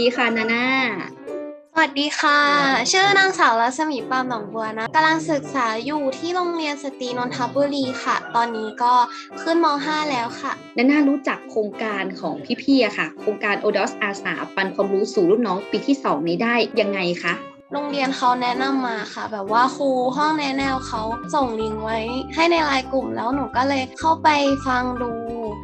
ดีค่ะ นาน่า สวัสดีค่ะ ชื่อนางสาวรัศมีปามหนองบัวนะกำลังศึกษาอยู่ที่โรงเรียนสตรีนนทบุรีค่ะ ตอนนี้ก็ขึ้นม .5 แล้วค่ะ นาน่ารู้จักโครงการของพี่ๆอะค่ะ โครงการ o d o s อาสาปันความรู้สู่รุ่นน้องปีที่ 2 นี้ได้ยังไงคะโรงเรียนเขาแนะนำมาค่ะ แบบว่าครูห้องแนะแนวเขาส่งลิงก์ไว้ให้ในไลน์กลุ่มแล้วหนูก็เลยเข้าไปฟังดู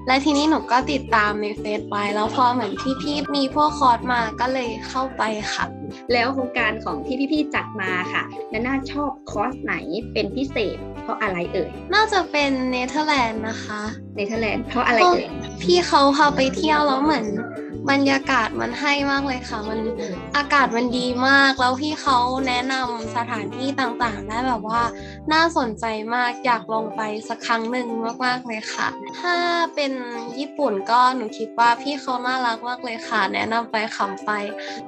และทีนี้หนูก็ติดตามในเฟซไว้แล้วพอเหมือนพี่ๆมีพวกคอร์สมาก็เลยเข้าไปค่ะ แล้วโครงการของที่พี่ๆจัดมาค่ะนาน่าชอบคอร์สไหนเป็นพิเศษ เพราะอะไรเอ่ย น่าจะเป็นเนเธอร์แลนด์นะคะ เนเธอร์แลนด์เพราะอะไรเอ่ย พี่เขาพาไปเที่ยวแล้วเหมือน บรรยากาศมันให้มากเลยค่ะ มันอากาศมันดีมาก แล้วพี่เขาแนะนำสถานที่ต่างๆ ได้แบบว่า น่าสนใจมากอยากลองไปสักครั้งหนึ่งมากๆเลยค่ะ ถ้าเป็นญี่ปุ่นก็หนูคิดว่าพี่เขาน่ารักมากเลยค่ะ แนะนำไปขำไป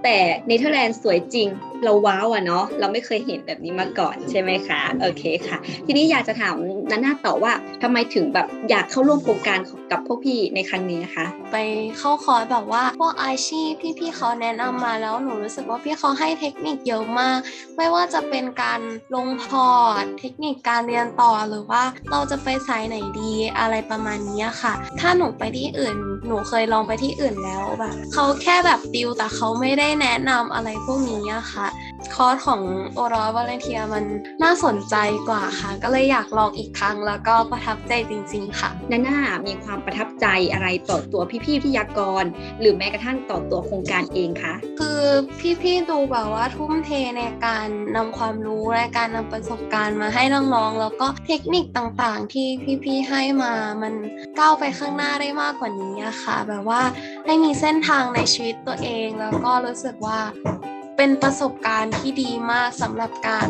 แต่เนเธอร์แลนด์สวยจริง เราว้าวอะเนาะเราไม่เคยเห็นแบบนี้มาก่อนใช่ไหมคะโอเคค่ะ ทีนี้อยากจะถามนาน่าต่อว่าทำไมถึงแบบอยากเข้าร่วมโครงการกับพวกพี่ในครั้งนี้นะคะ ไปเข้าคอร์สแบบว่าพวกอาชีพพี่ๆเขาแนะนำมาแล้วหนูรู้สึกว่าพี่เขาให้เทคนิคเยอะมาก ไม่ว่าจะเป็นการลงพอร์ตเทคนิคการเรียนต่อหรือว่าเราจะไปสายไหนดีอะไรประมาณนี้ค่ะ ถ้าหนูไปที่อื่น หนูเคยลองไปที่อื่นแล้วแบบเขาแค่แบบติวแต่เขาไม่ได้แนะนำอะไรพวกนี้ค่ะคอร์สของโอรอวาเลนเทียมันน่าสนใจกว่าค่ะ ก็เลยอยากลองอีกครั้งแล้วก็ประทับใจจริง ๆ ค่ะนาน่ามีความประทับใจอะไรต่อตัวพี่ๆวิทยากรหรือแม้กระทั่งต่อตัวโครงการเองคะคือพี่ๆดูแบบว่าทุ่มเทในการนำความรู้ในการนำประสบการณ์มาให้น้องๆแล้วก็เทคนิคต่างๆ ที่พี่ๆให้มามันก้าวไปข้างหน้าได้มากกว่านี้อะค่ะ แบบว่าให้มีเส้นทางในชีวิตตัวเอง แล้วก็รู้สึกว่าเป็นประสบการณ์ที่ดีมากสำหรับการ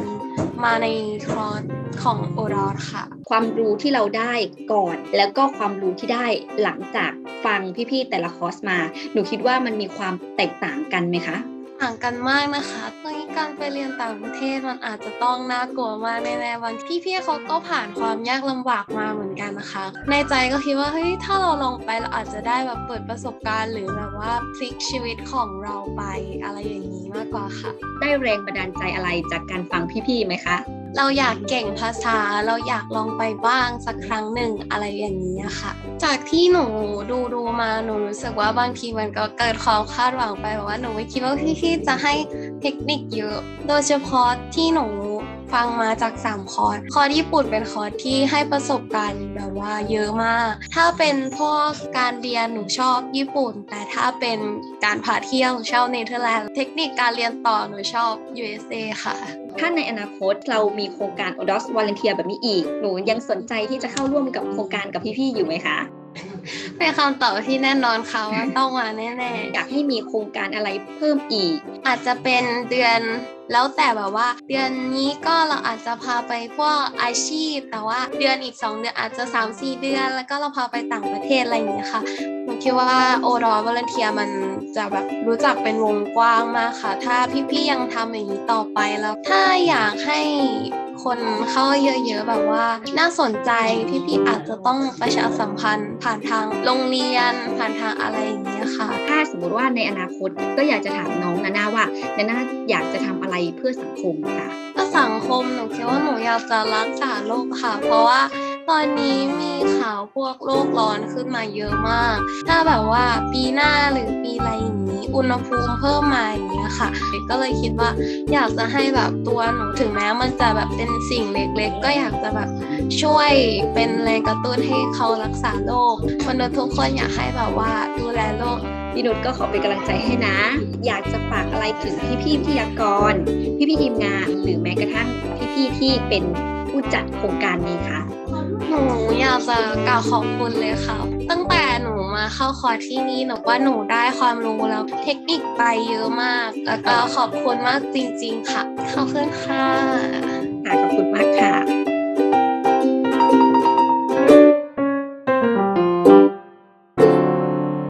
มาในคอร์สของโอรอดค่ะ ความรู้ที่เราได้ก่อน แล้วก็ความรู้ที่ได้หลังจากฟังพี่ๆแต่ละคอร์สมา หนูคิดว่ามันมีความแตกต่างกันไหมคะ ต่างกันมากนะคะตอนนี้การไปเรียนต่างประเทศมันอาจจะต้องน่ากลัวมากแน่ๆบางพี่ๆเขาก็ผ่านความยากลำบากมาเหมือนกันนะคะ ในใจก็คิดว่าเฮ้ยถ้าเราลองไปเราอาจจะได้แบบเปิดประสบการณ์ หรือแบบว่าพลิกชีวิตของเราไปอะไรอย่างนี้มากกว่าค่ะ ได้แรงบันดาลใจอะไรจากการฟังพี่ๆไหมคะเราอยากเก่งภาษาเราอยากลองไปบ้างสักครั้งหนึ่งอะไรอย่างนี้อะค่ะ จากที่หนูดูดูมาหนูรู้สึกว่าบางทีมันก็เกิดความคาดหวังไปแบบว่าหนูไม่คิดว่าพี่ๆจะให้เทคนิคเยอะ โดยเฉพาะที่หนูฟังมาจาก 3 คอร์ส คอร์สญี่ปุ่นเป็นคอร์สที่ให้ประสบการณ์แบบว่าเยอะมาก ถ้าเป็นพวกการเรียนหนูชอบญี่ปุ่น แต่ถ้าเป็นการพาเที่ยวชอบเนเธอร์แลนด์ เทคนิคการเรียนต่อหนูชอบ USA ค่ะ ถ้าในอนาคตเรามีโครงการ o d o s Volunteer แบบนี้อีก หนูยังสนใจที่จะเข้าร่วมกับโครงการกับพี่ๆอยู่ไหมคะ เป็นคำตอบที่แน่นอนค่ะว่าต้องมาแน่ๆอยากให้มีโครงการอะไรเพิ่มอีก อาจจะเป็นเดือนแล้วแต่แบบว่า เดือนนี้ก็เราอาจจะพาไปพวกอาชีพ แต่ว่าเดือนอีก 2 เดือนอาจจะ 3-4 เดือน แล้วก็เราพาไปต่างประเทศอะไรอย่างเงี้ยค่ะหนูคิดว่าโอรอวอลเนเทียมันจะแบบรู้จักเป็นวงกว้างมากค่ะ ถ้าพี่ๆยังทำอย่างนี้ต่อไปแล้ว ถ้าอยากให้ คนเข้าเยอะๆแบบว่า น่าสนใจพี่ๆอาจจะต้องประชาสัมพันธ์ ผ่านทางโรงเรียน ผ่านทางอะไรอย่างเงี้ยค่ะ ถ้าสมมติว่าในอนาคตก็อยากจะถามน้องนาน่าว่านาน่าอยากจะทำอะไรเพื่อสังคมค่ะถ้าสังคมหนูคิดว่าหนูอยากจะรักษาโลกค่ะ เพราะว่า ตอนนี้มีข่าวพวกโลกร้อนขึ้นมาเยอะมาก ถ้าแบบว่าปีหน้าหรือปีอะไรอย่างนี้ อุณหภูมิเพิ่มมาอย่างเงี้ยค่ะ ก็เลยคิดว่าอยากจะให้แบบตัวหนูถึงแม้มันจะแบบเป็นสิ่งเล็กๆ ก็อยากจะแบบช่วยเป็นแรงกระตุ้นให้เขารักษาโลกมนุษย์ทุกคนอยากให้แบบว่าดูแลโลกพี่นุชก็ขอเป็นกำลังใจให้นะ อยากจะฝากอะไรถึงพี่ๆวิทยากร พี่ๆทีมงาน หรือแม้กระทั่งพี่ๆที่เป็นผู้จัดโครงการนี้คะ หนูอยากจะกล่าวขอบคุณเลยค่ะ ตั้งแต่หนูมาเข้าคอร์สที่นี่หนูว่าหนูได้ความรู้แล้วเทคนิคไปเยอะมาก แล้วก็ขอบคุณมากจริง ๆ ค่ะ ขอบคุณค่ะค่ะขอบคุณมากค่ะ